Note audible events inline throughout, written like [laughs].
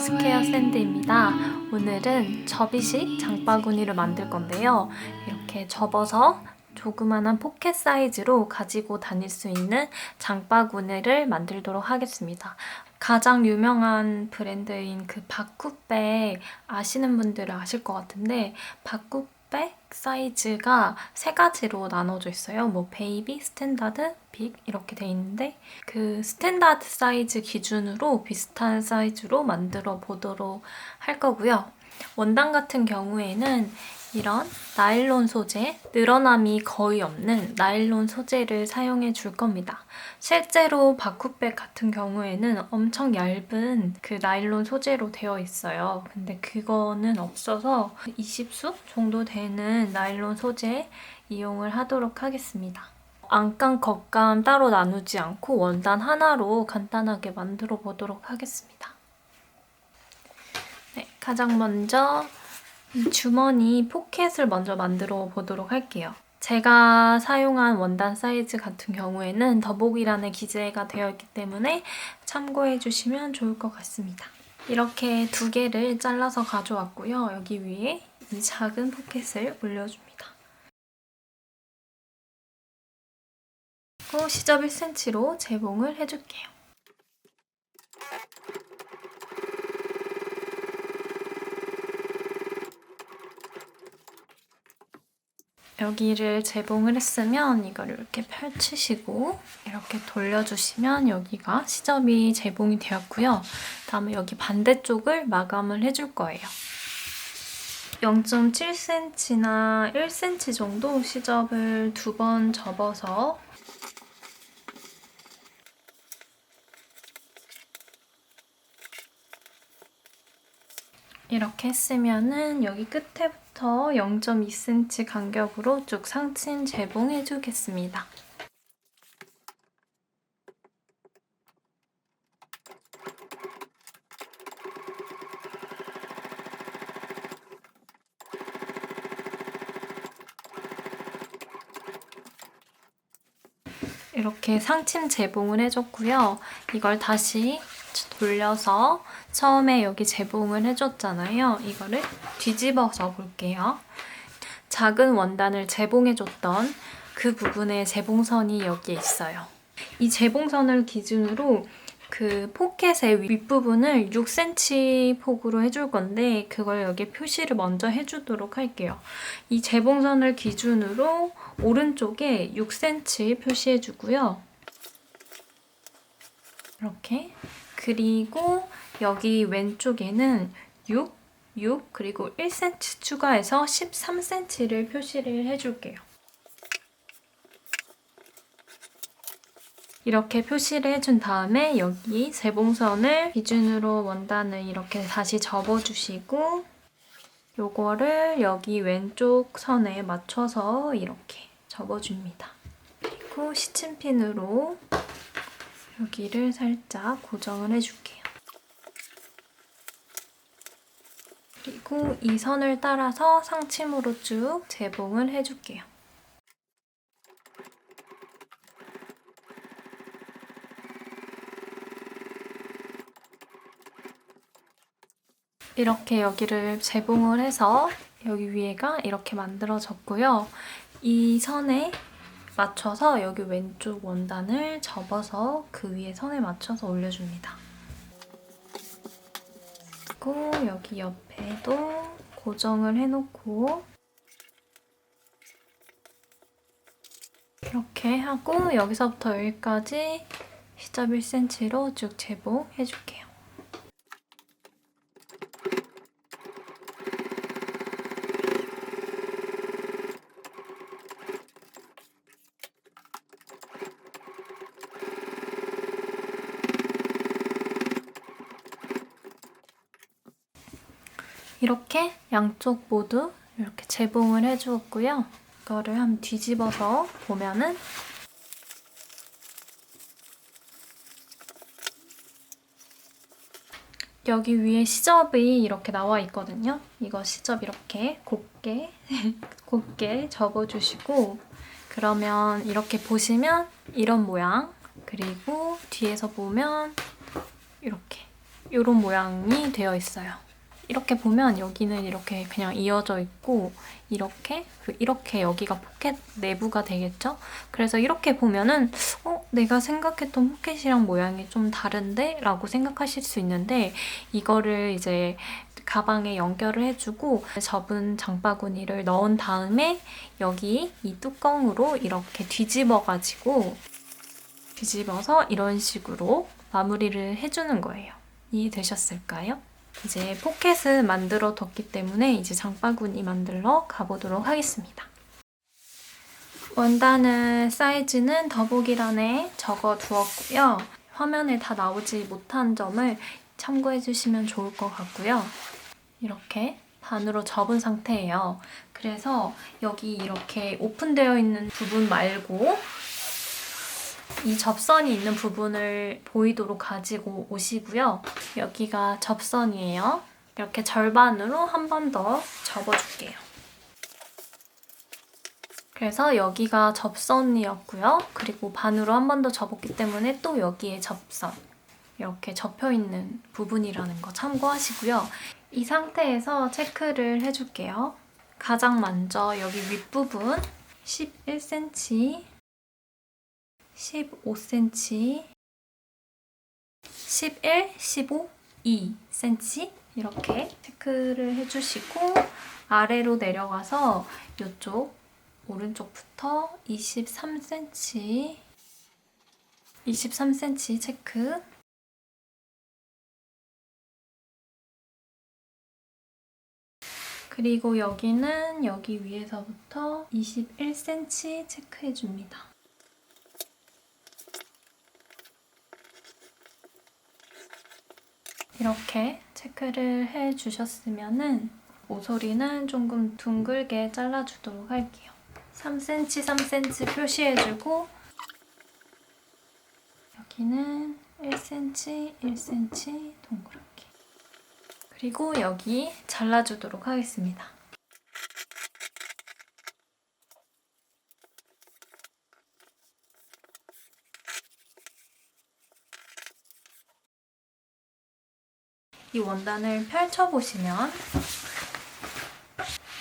스퀘어 샌드입니다. 오늘은 접이식 장바구니를 만들 건데요. 이렇게 접어서 조그만한 포켓 사이즈로 가지고 다닐 수 있는 장바구니를 만들도록 하겠습니다. 가장 유명한 브랜드인 그 바쿠백 아시는 분들은 아실 것 같은데 바쿠백 사이즈가 세 가지로 나눠져 있어요. 뭐 베이비, 스탠다드, 빅 이렇게 돼 있는데 그 스탠다드 사이즈 기준으로 비슷한 사이즈로 만들어 보도록 할 거고요. 원단 같은 경우에는 이런 나일론 소재, 늘어남이 거의 없는 나일론 소재를 사용해 줄 겁니다. 실제로 바쿠백 같은 경우에는 엄청 얇은 그 나일론 소재로 되어 있어요. 근데 그거는 없어서 20수 정도 되는 나일론 소재 이용을 하도록 하겠습니다. 안감, 겉감 따로 나누지 않고 원단 하나로 간단하게 만들어 보도록 하겠습니다. 네, 가장 먼저 이 주머니 포켓을 먼저 만들어 보도록 할게요. 제가 사용한 원단 사이즈 같은 경우에는 더보기란에 기재가 되어 있기 때문에 참고해 주시면 좋을 것 같습니다. 이렇게 두 개를 잘라서 가져왔고요. 여기 위에 이 작은 포켓을 올려줍니다. 그리고 시접 1cm로 재봉을 해줄게요. 여기를 재봉을 했으면 이걸 이렇게 펼치시고 이렇게 돌려주시면 여기가 시접이 재봉이 되었고요. 다음에 여기 반대쪽을 마감을 해줄 거예요. 0.7cm나 1cm 정도 시접을 두 번 접어서 이렇게 했으면은 여기 끝에부터 0.2cm 간격으로 쭉 상층 재봉해 주겠습니다. 이렇게 상침 재봉을 해줬고요. 이걸 다시 돌려서 처음에 여기 재봉을 해줬잖아요. 이거를 뒤집어서 볼게요. 작은 원단을 재봉해줬던 그 부분에 재봉선이 여기에 있어요. 이 재봉선을 기준으로 그 포켓의 윗부분을 6cm 폭으로 해줄 건데 그걸 여기 표시를 먼저 해주도록 할게요. 이 재봉선을 기준으로 오른쪽에 6cm 표시해주고요. 이렇게 그리고 여기 왼쪽에는 6, 6, 그리고 1cm 추가해서 13cm를 표시를 해줄게요. 이렇게 표시를 해준 다음에 여기 재봉선을 기준으로 원단을 이렇게 다시 접어주시고 요거를 여기 왼쪽 선에 맞춰서 이렇게 접어줍니다. 그리고 시침핀으로 여기를 살짝 고정을 해줄게요. 그리고 이 선을 따라서 상침으로 쭉 재봉을 해줄게요. 이렇게 여기를 재봉을 해서 여기 위에가 이렇게 만들어졌고요. 이 선에 맞춰서 여기 왼쪽 원단을 접어서 그 위에 선에 맞춰서 올려줍니다. 그리고 여기 옆에도 고정을 해놓고 이렇게 하고 여기서부터 여기까지 시접 1cm로 쭉 재봉해줄게요. 이렇게 양쪽 모두 이렇게 재봉을 해주었고요. 이거를 한번 뒤집어서 보면은 여기 위에 시접이 이렇게 나와 있거든요. 이거 시접 이렇게 곱게 [laughs] 곱게 접어주시고 그러면 이렇게 보시면 이런 모양 그리고 뒤에서 보면 이렇게 이런 모양이 되어 있어요. 이렇게 보면 여기는 이렇게 그냥 이어져 있고 이렇게 그리고 이렇게 여기가 포켓 내부가 되겠죠? 그래서 이렇게 보면은 어 내가 생각했던 포켓이랑 모양이 좀 다른데? 라고 생각하실 수 있는데 이거를 이제 가방에 연결을 해주고 접은 장바구니를 넣은 다음에 여기 이 뚜껑으로 이렇게 뒤집어가지고 뒤집어서 이런 식으로 마무리를 해주는 거예요. 이해되셨을까요? 이제 포켓을 만들어 뒀기 때문에 이제 장바구니 만들러 가보도록 하겠습니다. 원단은 사이즈는 더보기란에 적어 두었고요. 화면에 다 나오지 못한 점을 참고해 주시면 좋을 것 같고요. 이렇게 반으로 접은 상태예요. 그래서 여기 이렇게 오픈되어 있는 부분 말고 이 접선이 있는 부분을 보이도록 가지고 오시고요. 여기가 접선이에요. 이렇게 절반으로 한 번 더 접어줄게요. 그래서 여기가 접선이었고요. 그리고 반으로 한 번 더 접었기 때문에 또 여기에 접선. 이렇게 접혀있는 부분이라는 거 참고하시고요. 이 상태에서 체크를 해줄게요. 가장 먼저 여기 윗부분 11cm 15cm, 11, 15, 2cm 이렇게 체크를 해주시고 아래로 내려가서 이쪽 오른쪽부터 23cm, 23cm 체크 그리고 여기는 여기 위에서부터 21cm 체크해줍니다. 이렇게 체크를 해 주셨으면은 모서리는 조금 둥글게 잘라주도록 할게요. 3cm, 3cm 표시해주고 여기는 1cm, 1cm 동그랗게 그리고 여기 잘라주도록 하겠습니다. 이 원단을 펼쳐보시면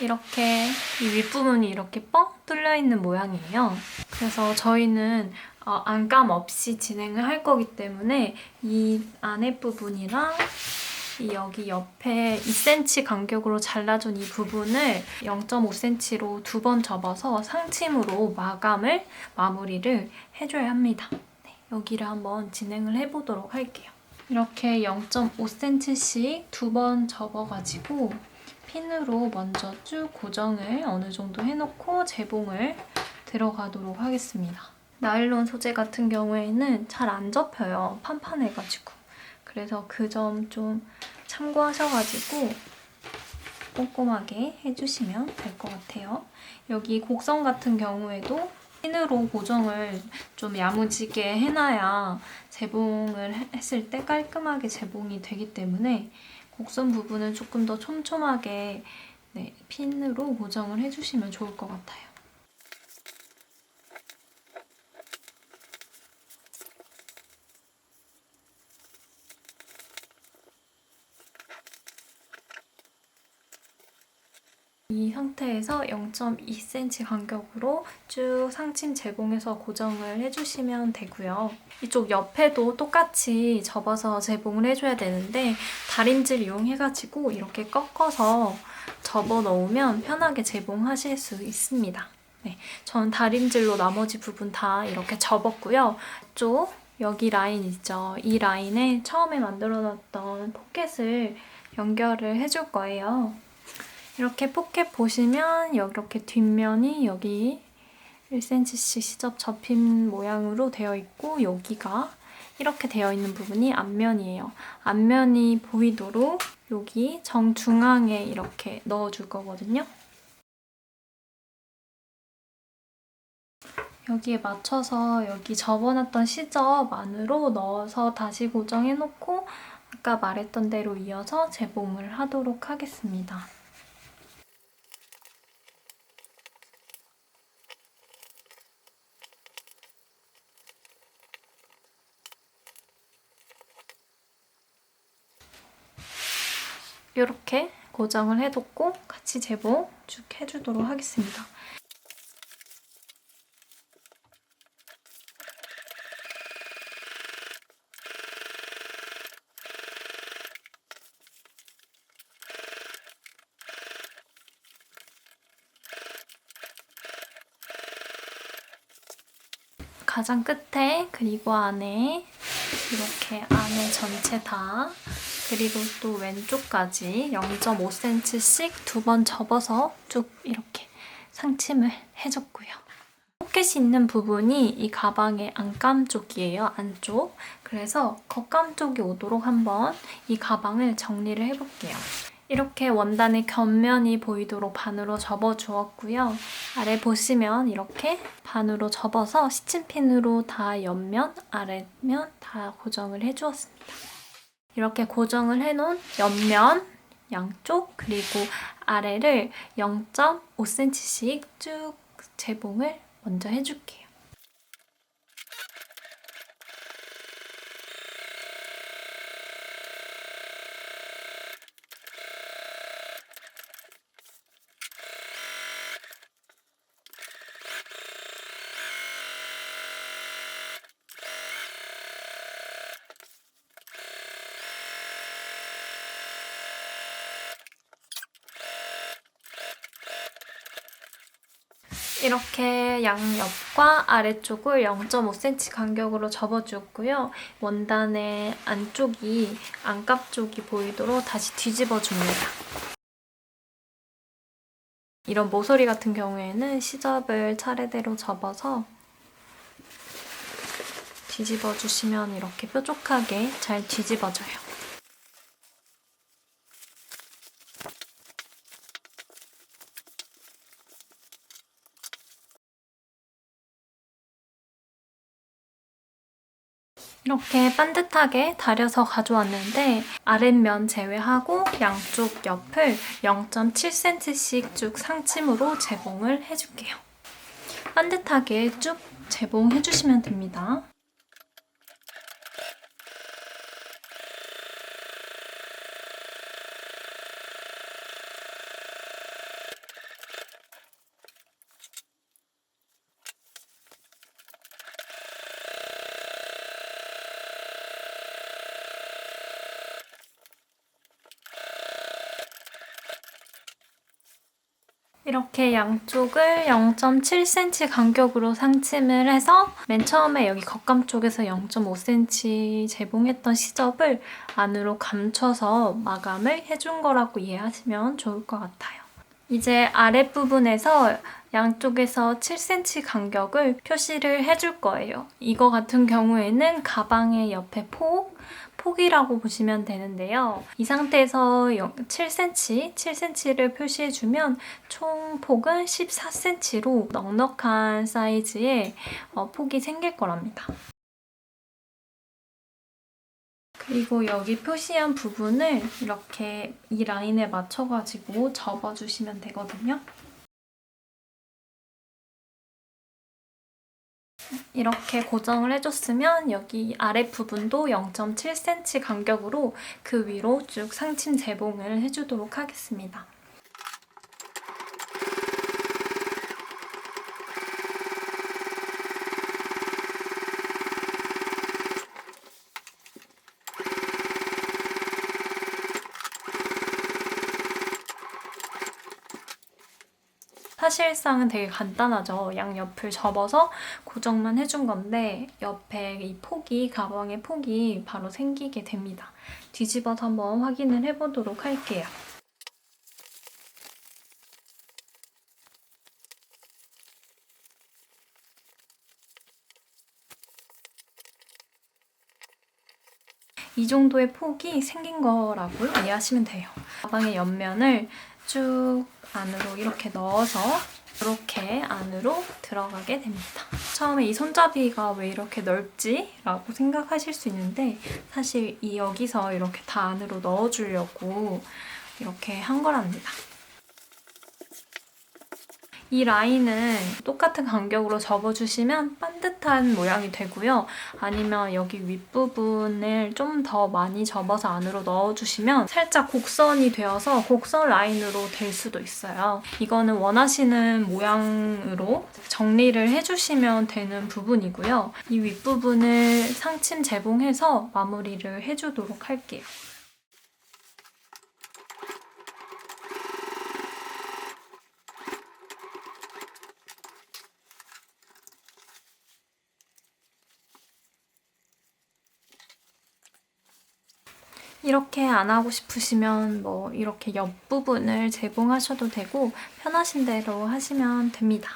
이렇게 이 윗부분이 이렇게 뻥 뚫려 있는 모양이에요. 그래서 저희는 어, 안감 없이 진행을 할 거기 때문에 이 안에 부분이랑 이 여기 옆에 2cm 간격으로 잘라준 이 부분을 0.5cm로 두 번 접어서 상침으로 마감을 마무리를 해줘야 합니다. 네, 여기를 한번 진행을 해보도록 할게요. 이렇게 0.5cm씩 두 번 접어가지고 핀으로 먼저 쭉 고정을 어느 정도 해놓고 재봉을 들어가도록 하겠습니다. 나일론 소재 같은 경우에는 잘 안 접혀요. 판판해가지고. 그래서 그 점 좀 참고하셔가지고 꼼꼼하게 해주시면 될 것 같아요. 여기 곡선 같은 경우에도 핀으로 고정을 좀 야무지게 해놔야 재봉을 했을 때 깔끔하게 재봉이 되기 때문에 곡선 부분은 조금 더 촘촘하게 네, 핀으로 고정을 해주시면 좋을 것 같아요. 이 상태에서 0.2cm 간격으로 쭉 상침 제봉해서 고정을 해주시면 되고요. 이쪽 옆에도 똑같이 접어서 제봉을 해줘야 되는데 다림질 이용해가지고 이렇게 꺾어서 접어 넣으면 편하게 제봉하실 수 있습니다. 네, 저는 다림질로 나머지 부분 다 이렇게 접었고요. 쪽 여기 라인 있죠? 이 라인에 처음에 만들어놨던 포켓을 연결을 해줄 거예요. 이렇게 포켓 보시면 이렇게 뒷면이 여기 1cm씩 시접 접힌 모양으로 되어 있고 여기가 이렇게 되어 있는 부분이 앞면이에요. 앞면이 보이도록 여기 정중앙에 이렇게 넣어줄 거거든요. 여기에 맞춰서 여기 접어놨던 시접 안으로 넣어서 다시 고정해놓고 아까 말했던 대로 이어서 재봉을 하도록 하겠습니다. 이렇게 고정을 해뒀고 같이 재봉 쭉 해주도록 하겠습니다. 가장 끝에 그리고 안에 이렇게 안에 전체 다 그리고 또 왼쪽까지 0.5cm씩 두 번 접어서 쭉 이렇게 상침을 해줬고요. 포켓이 있는 부분이 이 가방의 안감 쪽이에요, 안쪽. 그래서 겉감 쪽이 오도록 한번 이 가방을 정리를 해볼게요. 이렇게 원단의 겉면이 보이도록 반으로 접어 주었고요. 아래 보시면 이렇게 반으로 접어서 시침핀으로 다 옆면, 아래면 다 고정을 해 주었습니다. 이렇게 고정을 해놓은 옆면 양쪽 그리고 아래를 0.5cm씩 쭉 재봉을 먼저 해줄게요. 이렇게 양옆과 아래쪽을 0.5cm 간격으로 접어주었고요. 원단의 안쪽이 안갑 쪽이 보이도록 다시 뒤집어 줍니다. 이런 모서리 같은 경우에는 시접을 차례대로 접어서 뒤집어 주시면 이렇게 뾰족하게 잘 뒤집어져요. 이렇게 반듯하게 다려서 가져왔는데 아랫면 제외하고 양쪽 옆을 0.7cm씩 쭉 상침으로 재봉을 해줄게요. 반듯하게 쭉 재봉해주시면 됩니다. 이렇게 양쪽을 0.7cm 간격으로 상침을 해서 맨 처음에 여기 겉감 쪽에서 0.5cm 재봉했던 시접을 안으로 감춰서 마감을 해준 거라고 이해하시면 좋을 것 같아요. 이제 아랫부분에서 양쪽에서 7cm 간격을 표시를 해줄 거예요. 이거 같은 경우에는 가방의 옆에 폭, 폭이라고 보시면 되는데요. 이 상태에서 7cm, 7cm를 표시해주면 총 폭은 14cm로 넉넉한 사이즈의 어, 폭이 생길 거랍니다. 그리고 여기 표시한 부분을 이렇게 이 라인에 맞춰가지고 접어주시면 되거든요. 이렇게 고정을 해줬으면 여기 아랫부분도 0.7cm 간격으로 그 위로 쭉 상침 재봉을 해주도록 하겠습니다. 사실상은 되게 간단하죠. 양옆을 접어서 고정만 해준 건데 옆에 이 폭이, 가방의 폭이 바로 생기게 됩니다. 뒤집어서 한번 확인을 해보도록 할게요. 이 정도의 폭이 생긴 거라고 이해하시면 돼요. 가방의 옆면을 쭉 안으로 이렇게 넣어서 이렇게 안으로 들어가게 됩니다. 처음에 이 손잡이가 왜 이렇게 넓지? 라고 생각하실 수 있는데 사실 이 여기서 이렇게 다 안으로 넣어주려고 이렇게 한 거랍니다. 이 라인은 똑같은 간격으로 접어주시면 반듯한 모양이 되고요. 아니면 여기 윗부분을 좀 더 많이 접어서 안으로 넣어주시면 살짝 곡선이 되어서 곡선 라인으로 될 수도 있어요. 이거는 원하시는 모양으로 정리를 해주시면 되는 부분이고요. 이 윗부분을 상침 재봉해서 마무리를 해주도록 할게요. 이렇게 안 하고 싶으시면 뭐 이렇게 옆부분을 제공하셔도 되고 편하신 대로 하시면 됩니다.